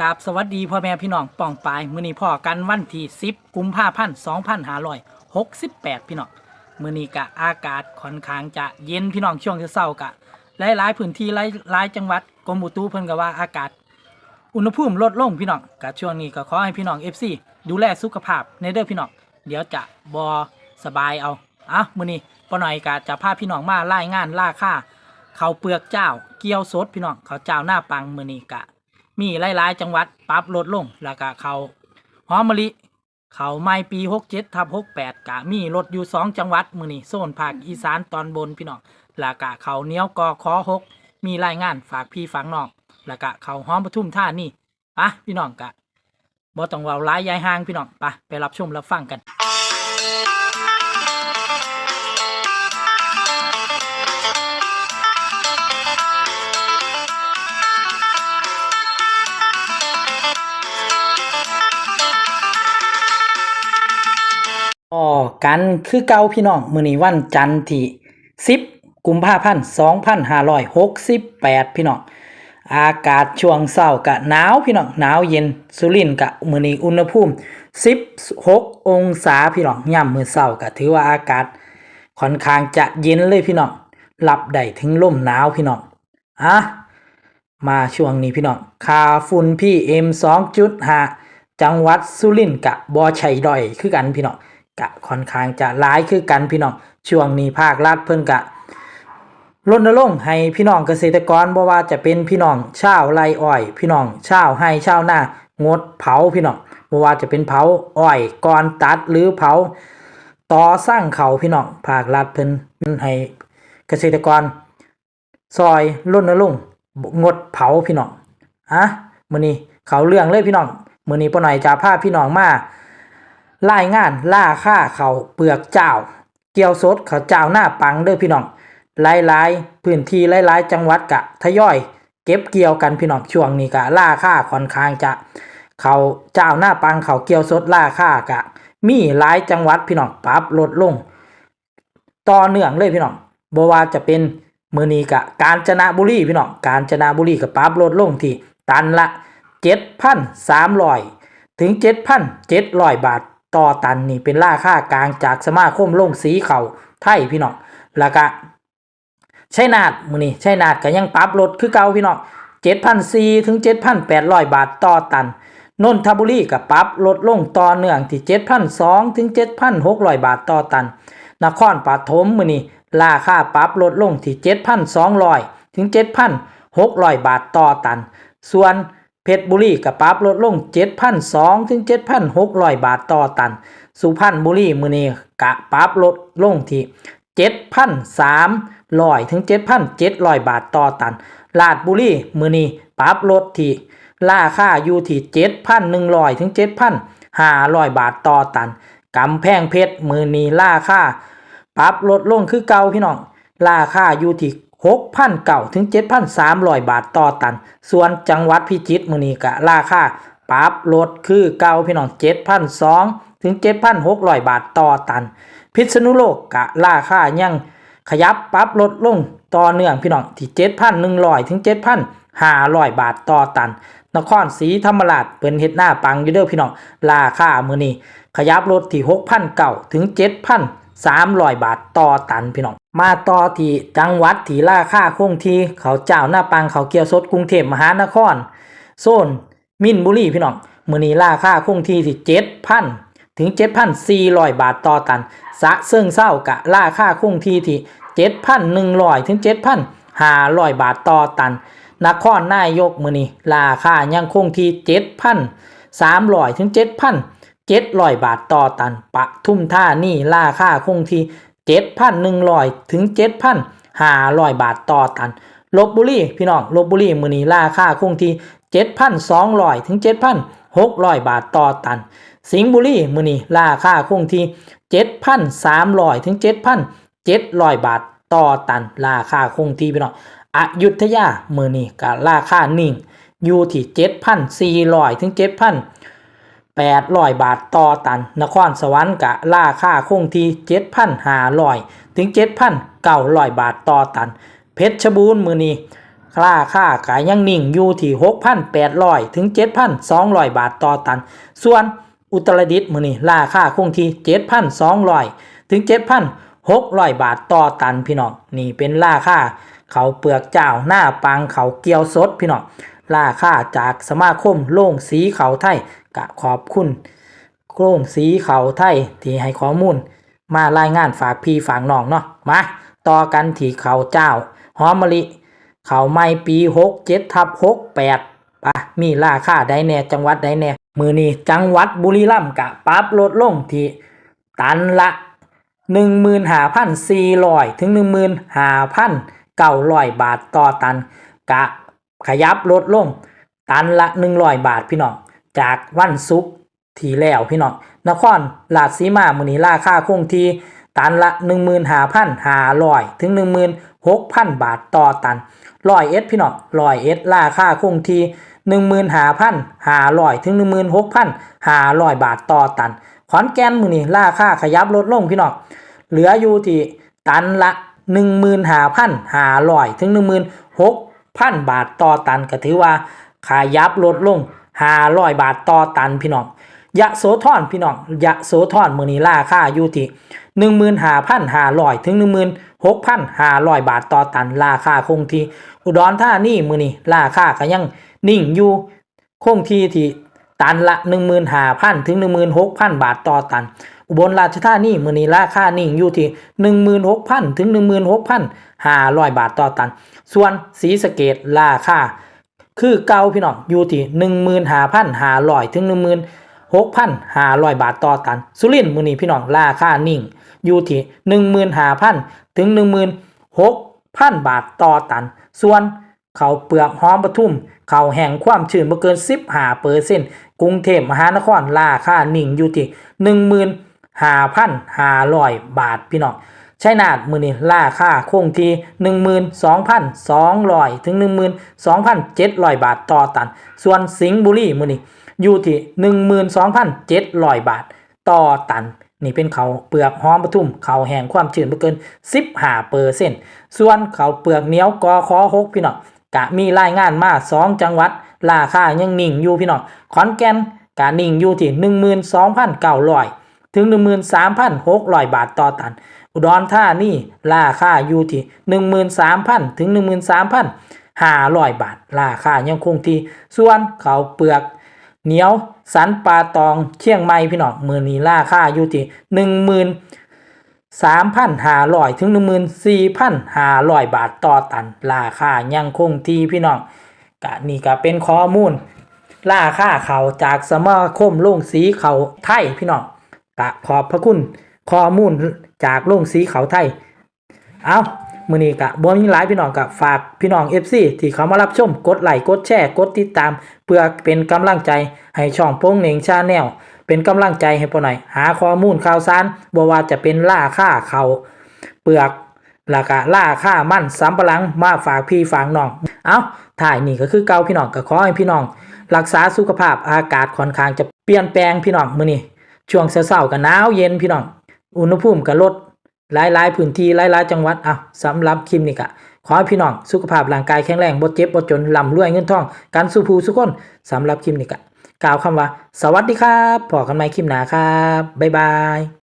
กราบสวัสดีพ่อแม่พี่น้องป่องปายมือนี้พ่อกันวันที่ 10 กุมภาพันธ์2568 พี่น้องมือนี้กะอากาศค่อนข้างจะเย็นพี่น้องช่วงเช้ากะหลายๆพื้นที่หลายหลายจังหวัดกรมอุตุเพิ่นก็ว่าอากาศ อุณหภูมิลดลงพี่น้องกะช่วงนี้ก็ขอให้พี่น้อง FC ดูแลสุขภาพในเด้อพี่น้องเดี๋ยวจะบ่สบายเอาอะมือนี้ป้าหน่อยกะจะพาพี่น้องมารายงานล่าค่าเขาเปลือกเจ้าเกี๊ยวสดพี่น้องเขาเจ้าหน้าปังมือนี้กะ มีหลายๆจังหวัดปรับลดลงแล้วก็เขาหอมมะลิเขาไม่ปี67ทับ68กะมีลดอยู่ 2 จังหวัดมือนี้โซนภาคอีสานตอนบนพี่น้องแล้วก็เขาเนี้ยวกอคอ6มีรายงานฝากพี่ฝังน้องแล้วก็เขาหอมปทุมท่านี่ปะพี่น้องกะบ่ต้องเว้าร้ายยายห่างพี่น้องไปะไปรับชมรับฟังกัน กันคือเก่าพี่น้องมื้อนี้วันจันทร์ที่10กุมภาพันธ์2568 พี่น้องอากาศช่วงเช้ากะหนาวพี่น้องหนาวเย็นสุรินทร์กะมื้อนี้อุณหภูมิ 16 องศาพี่น้องย่ำมื้อเช้ากะถือว่าอากาศค่อนข้างจะเย็นเลยพี่น้องรับได้ถึงลมหนาวพี่น้องอะมาช่วงนี้พี่น้องค่าฝุ่น PM 2.5จังหวัดสุรินทร์กะบ่ใช่ด้อยคือกันพี่น้อง กะค่อนข้างจะหลายคือกันพี่น้องช่วงนี้ภาครัฐเพิ่นกะรณรงค์ให้พี่น้องเกษตรกรบ่ว่าจะเป็นพี่น้องชาวไรอ้อย พี่น้องชาวไร่ชาวนางดเผาพี่น้องบ่ว่าจะเป็นเผาอ้อยก่อนตัดหรือเผาต่อสร้างเขาพี่น้องภาครัฐเพิ่นให้เกษตรกร ซอยรณรงค์งดเผาพี่น้องอะมื้อนี้เขาเรื่องเลยพี่น้องมื้อนี้ป้าหน่อยจะพาพี่น้องมา รายงานล่าค่าเขาเปลือกเจ้า เกี่ยวสดเขาเจ้าหน้าปังเด้อพี่น้องหลายๆ พื้นที่หลายๆ จังหวัดกะทยอย เก็บเกี่ยวกันพี่น้องช่วงนี้กะล่าค่าค่อนข้างจะ เขาเจ้าหน้าปังเขาเกี่ยวสดล่าค่ากะ มีหลายจังหวัดพี่น้องปรับลดลง ต่อเนื่องเลยพี่น้องบ่ว่าจะเป็นมือนีกะกาญจนบุรีพี่น้องกาญจนบุรีกับปรับลดลงที่ตันละ 7,300 ถึง 7,700 บาท ต่อตันนี่เป็นราคากลางจากสมาคมลงสีเขาไทยพี่น้องแล้วก็ชัยนาทมือนี้ชัยนาทก็ยังปรับลดคือเก่าพี่น้อง7,400ถึง7,800บาทต่อตันนนทบุรีกับปรับลดลงต่อเนื่องที่7,200ถึง7,600บาทต่อตัน นครปฐมมือนี้ราคาปรับลดลงที่7,200ถึง7,600บาทต่อตัน ส่วน เพชรบุรีก็ปรับลดลง 7,200ถึง 7,600 บาทต่อตัน สุพรรณบุรีมือนี้ก็ปรับลดลงที่7,300ถึง 7,700 บาทต่อตัน ลาดบุรีมือนี้ปรับลดที่ราคาอยู่ที่7,100ถึง 7,500 บาทต่อตันกำแพงเพชรมือนีราคาปรับลดลงคือเก่าพี่น้องราคาอยู่ที่ 6,000เก่าถึง 7,300 บาทต่อตัน ส่วนจังหวัดพิจิตรมือนีก็ราคาปรับลดคือเก่าพี่น้อง 7,200 ถึง 7,600 บาทต่อตัน พิษณุโลกกะราคายังขยับปรับลดลงต่อเนื่องพี่น้องที่ 7,100 ถึง 7,500 บาทต่อตัน นครศรีธรรมราชเป็นเฮ็ดหน้าปังอยู่เด้อพี่น้องราคามือนี้ขยับลดที่6,000เก่าถึง 300 บาทต่อตันพี่น้อง มาต่อที่จังหวัดที่ราคาคงที่เขาเจ้าหน้าปังเขาเกียวสดกรุงเทพมหานคร โซนมินบุรีพี่น้องมือนี้ราคาคงที่ที่7,000ถึง 7,400 บาทต่อตัน สะเซิงเศร้ากะราคาคงที่ที่7,100 ถึง 7,500 บาทต่อตัน นครนายกมือนี้ราคายังคงที่7,300 ถึง 7,700บาทต่อตันปะทุมท่านี่ราคาคงที่7,100ถึง7,500บาทต่อตันลบบุรีพี่น้องลบบุรีมือนี้ราคาคงที่7,200ถึง7,600บาทต่อตัน สิงห์บุรีมือนี้ราคาคงที่7,300ถึง7,700บาทต่อตัน ราคาคงที่พี่น้องอยุธยามือนี้กับราคานิ่งอยู่ที่7,400ถึง 800 บาทต่อตัน นครสวรรค์กับราคาคงที่7,500 ถึง 7,900 บาทต่อตัน เพชรบูรณ์มือนี้ราคาขายยังนิ่งอยู่ที่ 6,800 ถึง 7,200 บาทต่อตัน ส่วนอุตรดิตถ์มือนี้ราคาคงที่ 7,200 ถึง 7,600 บาทต่อตันพี่น้อง นี่เป็นราคาเขาเปลือกเจ้าหน้าปังเขาเกียวสดพี่น้อง ราคาจากสมาคมโล่งสีเขาไทยกะขอบคุณโล่งสีเขาไทยที่ให้ข้อมูล มารายงานฝากพี่ฝากน้องเนาะมาต่อกันที่เขาเจ้าหอมมะลิ เขาไม่ปีหกเจ็ดทับหกแปดปะมีราคาใดแน่จังหวัดใดแน่มือนี้จังหวัดบุรีรัมย์กะปรับลดลงที่ตันละหนึ่งหมื่นห้าพันสี่ร้อยถึงหนึ่งหมื่นห้าพันเก้าร้อยบาทต่อตัน กะ ขยับลดลง ตันละหนึ่งร้อยบาทพี่น้องจากวันศุกทีแล้วพี่น้องนครราชสีมามือนี้ราคาคงทีตันละหนึ่งหมื่นห้าพันห้าร้อยถึงหนึ่งหมื่นหกพันบาทต่อตันร้อยเอสพี่น้องร้อยเอสราคาคงทีหนึ่งหมื่นห้าพันห้าร้อยถึงหนึ่งหมื่นหกพันห้าร้อยบาทต่อตัน ขอนแก่นมือนี้ราคาขยับลดลงพี่น้องเหลืออยู่ที่ตันละหนึ่งหมื่นห้าพันห้าร้อยถึงหนึ่งหมื่นหก พันบาทต่อตันก็ถือว่าขายยับลดลงห้าร้อยบาทต่อตันพี่น้องยะโสธรพี่น้องยะโสธรมือนี้ราคาอยู่ที่หนึ่งหมื่นห้าพันห้าร้อยถึงหนึ่งหมื่นหกพันห้าร้อยบาทต่อตันราคาคงที่อุดรธานีมือนี้ราคาก็ยังนิ่งอยู่คงที่ที่ตันละ15,000ถึง16,000บาทต่อตัน อุบลราชธานีมือนี้ราคานิ่งอยู่ที่ 16,000 ถึง 16,500 บาทต่อตัน ส่วนศรีสเกดราคาคือเก่าพี่น้องอยู่ที่15,500 ถึง 16,500 บาทต่อตัน สุรินทร์มือนี้พี่น้องราคานิ่งอยู่ที่15,000 ถึง 16,000 บาทต่อตัน ส่วนเขาเปลือกหอมปทุม เขาแห่งความชื้นบ่เกิน 15เปอร์เซนต์กรุงเทพมหานครราคานิ่งอยู่ที่ 15,500บาทพี่น้องชัยนาทมือนี้ราคาคงที่12,200ถึง12,700บาทต่อตัน ส่วนสิงห์บุรีมือนี้อยู่ที่12,700บาทต่อตัน นี่เป็นเขาเปลือกหอมปทุมเขาแห้งความชื้นบ่เกิน15เปอร์เซ็นต์ส่วนเขาเปลือกเหนียวกอคอหกพี่น้องกะมีรายงานมา2จังหวัดราคายังนิ่งอยู่พี่น้องขอนแก่นกะนิ่งอยู่ที่12,900 ถึง 13,600 บาทต่อตัน อุดรธานีราคาอยู่ที่ 13,000 ถึง 13,500 บาท ราคายังคงที่ ส่วนเขาวเปลือกเหนียวสันปลาตองเชียงใหม่พี่น้องมือนี้ราคาอยู่ที่13,500 ถึง 14,500 บาทต่อตัน ราคายังคงที่พี่น้องกะนี่ก็เป็นข้อมูล ราคาเขาจากสมาคมโรงสีเขาไทยพี่น้อง กะขอบพระคุณข้อมูลจากโรงสีเขาไทย เอามือนี้กะบ่มีหลายพี่น้องกะฝากพี่น้อง FC ที่เขามารับชม กดไลค์กดแชร์ กดติดตาม เพื่อเป็นกำลังใจให้ช่องโป้งเหน่งชาแนลเป็นกำลังใจให้ปอหน่อย หาข้อมูลข่าวสารบ่ว่าจะเป็นล่าค่าเขาเปลือกแล้วก็ล่าค่ามั่นสำปะหลังมาฝากพี่ฝากน้อง เอาถ่ายนี่ก็คือเก่าพี่น้องก็ขอให้พี่น้อง รักษาสุขภาพอากาศค่อนข้างจะเปลี่ยนแปลงพี่น้องมือนี้ ช่วงเช้าๆก็หนาวเย็นพี่น้อง อุณหภูมิก็ลดหลายๆพื้นที่หลายๆจังหวัดอะสำหรับคลิปนี้ก็ขอให้พี่น้องสุขภาพร่างกายแข็งแรงบ่เจ็บบ่จนลำรวยเงินทองกันสุภูสุคนสำหรับคลิปนี้ก็กล่าวคำว่า สวัสดีครับพอกันใหม่คลิปหน้าครับ บ๊ายบาย